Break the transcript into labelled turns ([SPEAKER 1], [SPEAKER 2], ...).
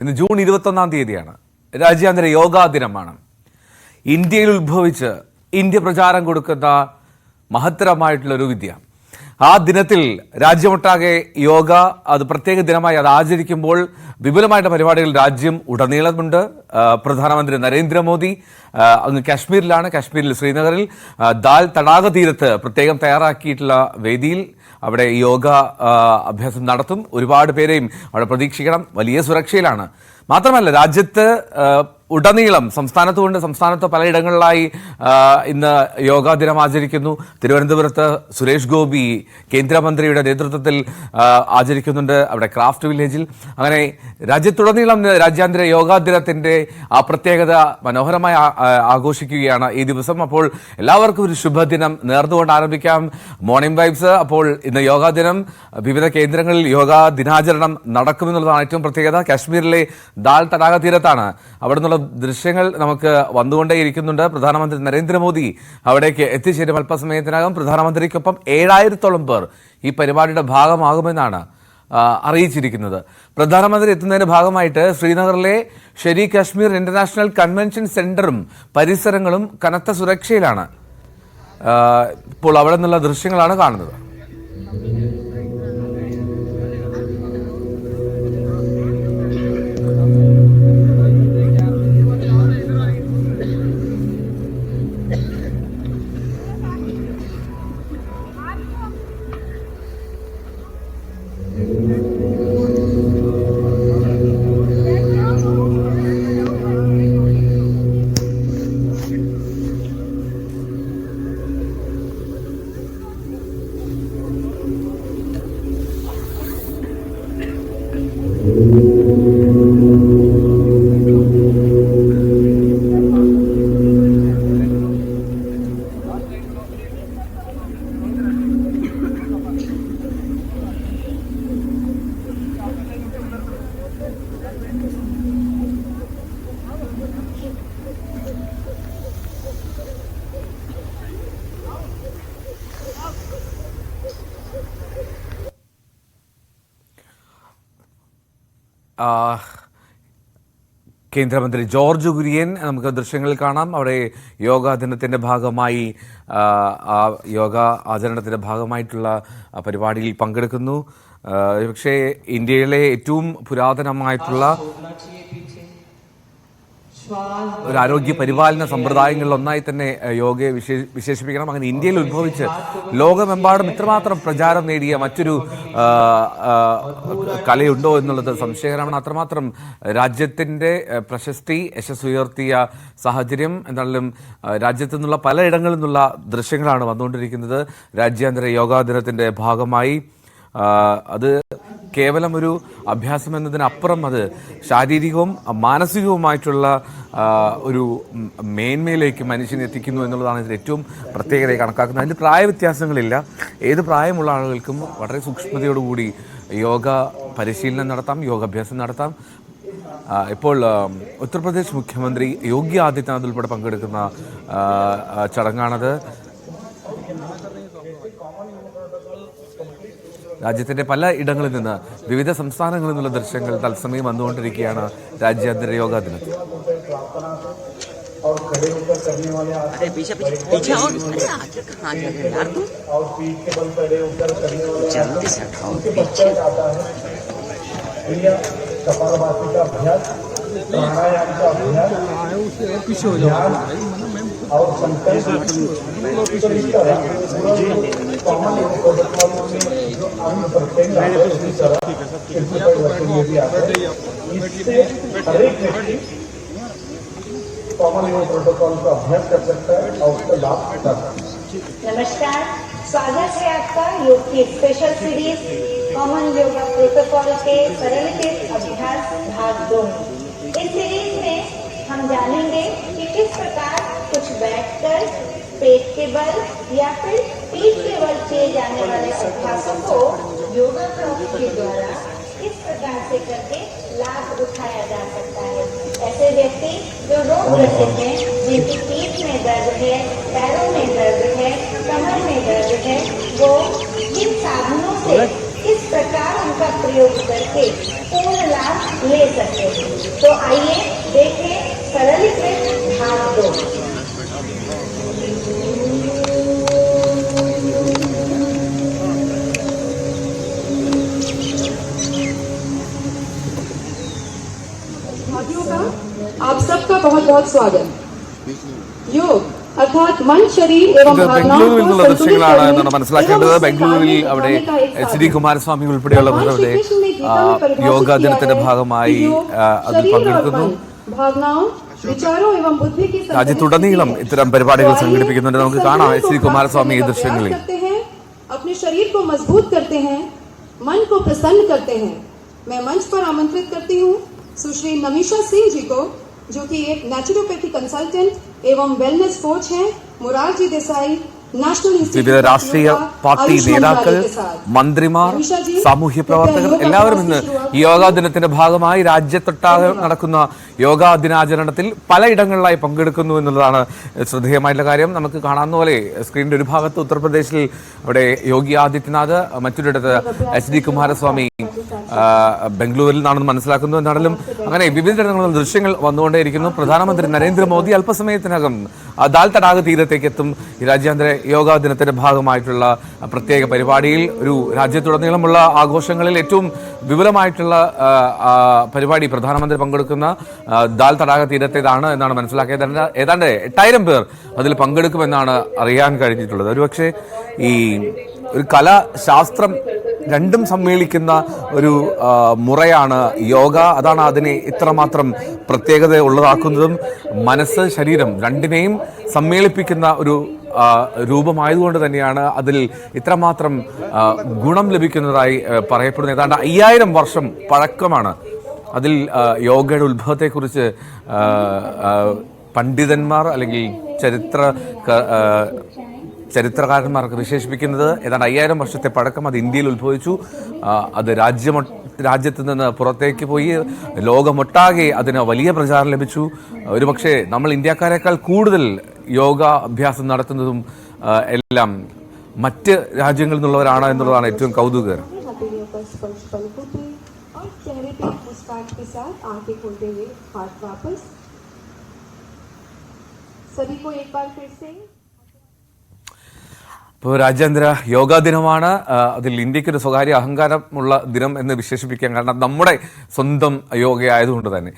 [SPEAKER 1] ഇന്ന് ജൂൺ ഇരുപത്തൊന്നാം തീയതിയാണ്. രാജ്യാന്തര യോഗാ ദിനമാണ്. ഇന്ത്യയിൽ ഉത്ഭവിച്ച് ഇന്ത്യ പ്രചാരം കൊടുക്കുന്ന മഹത്തരമായിട്ടുള്ള ഒരു വിദ്യ. ആ ദിനത്തിൽ രാജ്യമൊട്ടാകെ യോഗ അത് പ്രത്യേക ദിനമായി അത് ആചരിക്കുമ്പോൾ വിപുലമായിട്ട് പരിപാടികൾ രാജ്യം ഉടനീളമുണ്ട്. പ്രധാനമന്ത്രി നരേന്ദ്രമോദി അങ്ങ് കാശ്മീരിലാണ് കാശ്മീരിൽ ശ്രീനഗറിൽ. ദാൽ തടാക തീരത്ത് പ്രത്യേകം തയ്യാറാക്കിയിട്ടുള്ള വേദിയിൽ അവിടെ യോഗ അഭ്യാസം നടത്തും. ഒരുപാട് പേരെയും അവിടെ പ്രതീക്ഷിക്കണം. വലിയ സുരക്ഷയിലാണ്. മാത്രമല്ല രാജ്യത്ത് ഉടനീളം സംസ്ഥാനത്തുകൊണ്ട് സംസ്ഥാനത്ത് പലയിടങ്ങളിലായി ഇന്ന് യോഗാ ദിനം ആചരിക്കുന്നു. തിരുവനന്തപുരത്ത് സുരേഷ് ഗോപി കേന്ദ്രമന്ത്രിയുടെ നേതൃത്വത്തിൽ ആചരിക്കുന്നുണ്ട് അവിടെ ക്രാഫ്റ്റ് വില്ലേജിൽ. അങ്ങനെ രാജ്യത്തുടനീളം രാജ്യാന്തര യോഗാ ദിനത്തിന്റെ ആ പ്രത്യേകത മനോഹരമായി ആഘോഷിക്കുകയാണ് ഈ ദിവസം. അപ്പോൾ എല്ലാവർക്കും ഒരു ശുഭദിനം നേർന്നുകൊണ്ട് ആരംഭിക്കാം. Morning vibes. അപ്പോൾ ഇന്ന് യോഗാ ദിനം. വിവിധ കേന്ദ്രങ്ങളിൽ യോഗാ ദിനാചരണം നടക്കുമെന്നുള്ളതാണ് ഏറ്റവും പ്രത്യേകത. കാശ്മീരിലെ ദാൽ തടാക തീരത്താണ് അവിടെ ദൃശ്യങ്ങൾ നമുക്ക് വന്നുകൊണ്ടേയിരിക്കുന്നുണ്ട്. പ്രധാനമന്ത്രി നരേന്ദ്രമോദി അവിടേക്ക് എത്തിച്ചേരും. അല്പസമയത്തിനകം പ്രധാനമന്ത്രിക്കൊപ്പം ഏഴായിരത്തോളം പേർ ഈ പരിപാടിയുടെ ഭാഗമാകുമെന്നാണ് അറിയിച്ചിരിക്കുന്നത്. പ്രധാനമന്ത്രി എത്തുന്നതിന്റെ ഭാഗമായിട്ട് ശ്രീനഗറിലെ ഷെരി കാശ്മീർ ഇന്റർനാഷണൽ കൺവെൻഷൻ സെന്ററും പരിസരങ്ങളും കനത്ത സുരക്ഷയിലാണ്. ഇപ്പോൾ അവിടെ നിന്നുള്ള ദൃശ്യങ്ങളാണ് കാണുന്നത്. കേന്ദ്രമന്ത്രി ജോർജ് കുര്യൻ നമുക്ക് ദൃശ്യങ്ങളിൽ കാണാം. അവിടെ യോഗാ ദിനത്തിന്റെ ഭാഗമായി യോഗ ആചരണത്തിന്റെ ഭാഗമായിട്ടുള്ള പരിപാടിയിൽ പങ്കെടുക്കുന്നു. പക്ഷേ ഇന്ത്യയിലെ ഏറ്റവും പുരാതനമായിട്ടുള്ള ഒരു ആരോഗ്യ പരിപാലന സമ്പ്രദായങ്ങളിൽ ഒന്നായി തന്നെ യോഗയെ വിശേഷ വിശേഷിപ്പിക്കണം. അങ്ങനെ ഇന്ത്യയിൽ ഉത്ഭവിച്ച് ലോകമെമ്പാടും ഇത്രമാത്രം പ്രചാരം നേടിയ മറ്റൊരു കലയുണ്ടോ എന്നുള്ളത് സംശയകരമാണ്. അത്രമാത്രം രാജ്യത്തിന്റെ പ്രശസ്തി യശസ് ഉയർത്തിയ സാഹചര്യം എന്നാലും രാജ്യത്തു നിന്നുള്ള പലയിടങ്ങളിൽ നിന്നുള്ള ദൃശ്യങ്ങളാണ് വന്നുകൊണ്ടിരിക്കുന്നത്. രാജ്യാന്തര യോഗാ ദിനത്തിന്റെ ഭാഗമായി അത് കേവലം ഒരു അഭ്യാസം എന്നതിനപ്പുറം അത് ശാരീരികവും മാനസികവുമായിട്ടുള്ള ഒരു മേന്മയിലേക്ക് മനുഷ്യനെ എത്തിക്കുന്നു എന്നുള്ളതാണ് ഇതിൽ ഏറ്റവും പ്രത്യേകതയെ കണക്കാക്കുന്നത്. അതിന്റെ പ്രായവ്യത്യാസങ്ങളില്ല. ഏത് പ്രായമുള്ള ആളുകൾക്കും വളരെ സൂക്ഷ്മതയോടുകൂടി യോഗ പരിശീലനം നടത്താം യോഗാഭ്യാസം നടത്താം. ഇപ്പോൾ ഉത്തർപ്രദേശ് മുഖ്യമന്ത്രി യോഗി ആദിത്യനാഥ് ഉൾപ്പെടെ പങ്കെടുക്കുന്ന ചടങ്ങാണത്. രാജ്യത്തിന്റെ പല ഇടങ്ങളിൽ നിന്ന് വിവിധ സംസ്ഥാനങ്ങളിൽ നിന്നുള്ള ദൃശ്യങ്ങൾ തത്സമയം വന്നുകൊണ്ടിരിക്കുകയാണ് രാജ്യാന്തര യോഗാ ദിനത്തിൽ
[SPEAKER 2] अरे पीछे पीछे पीछे और अरे आगे कहाँ जा रहे हो यार तुम जल्दी से हटाओ पीछे
[SPEAKER 3] कपालभाती का अभ्यास प्राणायाम का अभ्यास और संकल्प तो इस तरह
[SPEAKER 4] नमस्कार, स्वागत है आपका योग की special series common yoga protocol के सरलीकृत अभ्यास भाग दो। इस सीरीज़ में हम जानेंगे कि किस प्रकार पेट के बल या फिर पीठ के बल किए जाने वाले अभ्यासों को योगा क्लास के द्वारा किस प्रकार से करके लाभ उठाया जा सकता है। ऐसे व्यक्ति जो रोग ग्रसित हैं, जिनकी पीठ में दर्द है, पैरों में दर्द है, कमर में दर्द है, वो इन साधनों से किस प्रकार उनका प्रयोग करके पूर्ण लाभ ले सकते हैं। तो आइए देखें
[SPEAKER 5] बहुत बहुत स्वागत योग अर्थात मन शरीर एवं
[SPEAKER 1] ഇത്
[SPEAKER 5] भावनाओं
[SPEAKER 1] ബംഗളൂരുവിൽ
[SPEAKER 5] को
[SPEAKER 1] നിന്നുള്ള
[SPEAKER 5] संतुलित
[SPEAKER 1] ദൃശ്യങ്ങളാണ്
[SPEAKER 5] करने
[SPEAKER 1] എന്നാണ് മനസ്സിലാക്കേണ്ടത്
[SPEAKER 5] एवं
[SPEAKER 1] ബംഗളൂരുവിൽ
[SPEAKER 5] उससे
[SPEAKER 1] അവിടെ
[SPEAKER 5] कार्य करने का एक
[SPEAKER 1] എച്ച് ഡി
[SPEAKER 5] साधन।
[SPEAKER 1] കുമാരസ്വാമി ഉൾപ്പെടെയുള്ള
[SPEAKER 5] भगवान
[SPEAKER 1] അവിടെ
[SPEAKER 5] श्री कृष्ण ने गीता
[SPEAKER 1] ആ,
[SPEAKER 5] में परिभाषित
[SPEAKER 1] യോഗാ
[SPEAKER 5] किया
[SPEAKER 1] ദിനത്തിന്റെ
[SPEAKER 5] है
[SPEAKER 1] ഭാഗമായി
[SPEAKER 5] कि योग
[SPEAKER 1] ആ, അതിൽ
[SPEAKER 5] शरीर और
[SPEAKER 1] പങ്കെടുക്കുന്നു
[SPEAKER 5] मन, भावनाओं विचारों एवं बुद्धि की संतुलित
[SPEAKER 1] രാജ്യത്തുടനീളം
[SPEAKER 5] स्थिति है।
[SPEAKER 1] ഇത്തരം പരിപാടികൾ
[SPEAKER 5] तो आइए
[SPEAKER 1] സംഘടിപ്പിക്കുന്നുണ്ട്
[SPEAKER 5] इस
[SPEAKER 1] നമുക്ക് കാണാം
[SPEAKER 5] संतुलन
[SPEAKER 1] എച്ച് ഡി
[SPEAKER 5] को
[SPEAKER 1] കുമാരസ്വാമി ഈ
[SPEAKER 5] प्राप्त करने का
[SPEAKER 1] ദൃശ്യങ്ങളിൽ
[SPEAKER 5] प्रयास करते हैं अपने शरीर को मजबूत करते हैं मन को प्रसन्न करते हैं मैं मंच पर आमंत्रित करती हूँ सुश्री नमीशा सिंह जी को जो कि एक नेचुरोपैथी कंसल्टेंट एवं वेलनेस कोच हैं मुरारजी देसाई नेशनल
[SPEAKER 1] വിവിധ
[SPEAKER 5] इंस्टीट्यूट ऑफ
[SPEAKER 1] രാഷ്ട്രീയ
[SPEAKER 5] योगा,
[SPEAKER 1] പാർട്ടി
[SPEAKER 5] आयुष
[SPEAKER 1] നേതാക്കൾ
[SPEAKER 5] मंत्रालय के साथ।
[SPEAKER 1] മന്ത്രിമാർ
[SPEAKER 5] നിമിഷ ജി,
[SPEAKER 1] സാമൂഹ്യ പ്രവർത്തകർ
[SPEAKER 5] യോഗ
[SPEAKER 1] എല്ലാവരും ഇന്ന്
[SPEAKER 5] ക്ലാസ്
[SPEAKER 1] ഈ യോഗാ ദിനത്തിന്റെ ഭാഗമായി രാജ്യത്തൊട്ടാകെ നടക്കുന്ന യോഗാ ദിനാചരണത്തിൽ പലയിടങ്ങളിലായി പങ്കെടുക്കുന്നു എന്നുള്ളതാണ് ശ്രദ്ധേയമായിട്ടുള്ള കാര്യം നമുക്ക് കാണാവുന്ന പോലെ സ്ക്രീനിന്റെ ഒരു ഭാഗത്ത് ഉത്തർപ്രദേശിൽ അവിടെ യോഗി ആദിത്യനാഥ് മറ്റൊരിടത്ത് എച്ച് ഡി കുമാരസ്വാമി ആ, ബംഗളൂരിൽ നിന്നാണെന്ന് മനസ്സിലാക്കുന്നു എന്നാണെങ്കിലും അങ്ങനെ വിവിധ ദൃശ്യങ്ങൾ വന്നുകൊണ്ടേയിരിക്കുന്നു. പ്രധാനമന്ത്രി നരേന്ദ്രമോദി അല്പസമയത്തിനകം ദാൽ തടാക തീരത്തേക്ക് എത്തും രാജ്യാന്തര യോഗാ ദിനത്തിന്റെ ഭാഗമായിട്ടുള്ള പ്രത്യേക പരിപാടിയിൽ ഒരു രാജ്യത്തുടനീളമുള്ള ആഘോഷങ്ങളിൽ ഏറ്റവും വിപുലമായിട്ടുള്ള പരിപാടി പ്രധാനമന്ത്രി പങ്കെടുക്കുന്ന ദാൽ തടാക തീരത്തേതാണ് എന്നാണ് മനസ്സിലാക്കിയത്. ഏതാണ്ട് എട്ടായിരം പേർ അതിൽ പങ്കെടുക്കുമെന്നാണ് അറിയാൻ കഴിഞ്ഞിട്ടുള്ളത്. ഒരുപക്ഷെ ഈ ഒരു കല ശാസ്ത്രം രണ്ടും സമ്മേളിക്കുന്ന ഒരു മുറയാണ് യോഗ. അതാണ് അതിനെ ഇത്രമാത്രം പ്രത്യേകത ഉള്ളതാക്കുന്നതും മനസ്സ് ശരീരം രണ്ടിനെയും സമ്മേളിപ്പിക്കുന്ന ഒരു രൂപമായതുകൊണ്ട് തന്നെയാണ് അതിൽ ഇത്രമാത്രം ഗുണം ലഭിക്കുന്നതായി പറയപ്പെടുന്നത്. ഏതാണ്ട് അയ്യായിരം വർഷം പഴക്കമാണ് അതിൽ യോഗയുടെ ഉത്ഭവത്തെക്കുറിച്ച് പണ്ഡിതന്മാർ അല്ലെങ്കിൽ ചരിത്ര ചരിത്രകാരന്മാർക്ക് വിശേഷിപ്പിക്കുന്നത് ഏതാണ്ട് അയ്യായിരം വർഷത്തെ പഴക്കം അത് ഇന്ത്യയിൽ ഉത്ഭവിച്ചു ആ, അത് രാജ്യമൊ രാജ്യത്ത് നിന്ന് പുറത്തേക്ക് പോയി ലോകമൊട്ടാകെ അതിന് വലിയ പ്രചാരം ലഭിച്ചു ഒരുപക്ഷെ നമ്മൾ ഇന്ത്യക്കാരെക്കാൾ കൂടുതൽ യോഗ അഭ്യാസം നടത്തുന്നതും ആ, എല്ലാം മറ്റ് രാജ്യങ്ങളിൽ നിന്നുള്ളവരാണ് എന്നുള്ളതാണ് ഏറ്റവും കൗതുകകരം
[SPEAKER 5] हथेलियों पर स्पर्श बल होते और चेहरे पे मुस्कान के साथ आंखें खोलते हुए हाथ वापस सभी को एक बार फिर से
[SPEAKER 1] ഇപ്പോൾ രാജ്യാന്തര യോഗാ ദിനമാണ്. അതിൽ ഇന്ത്യക്കൊരു സ്വകാര്യ അഹങ്കാരമുള്ള ദിനം എന്ന് വിശേഷിപ്പിക്കാൻ കാരണം നമ്മുടെ സ്വന്തം യോഗ ആയതുകൊണ്ട് തന്നെ.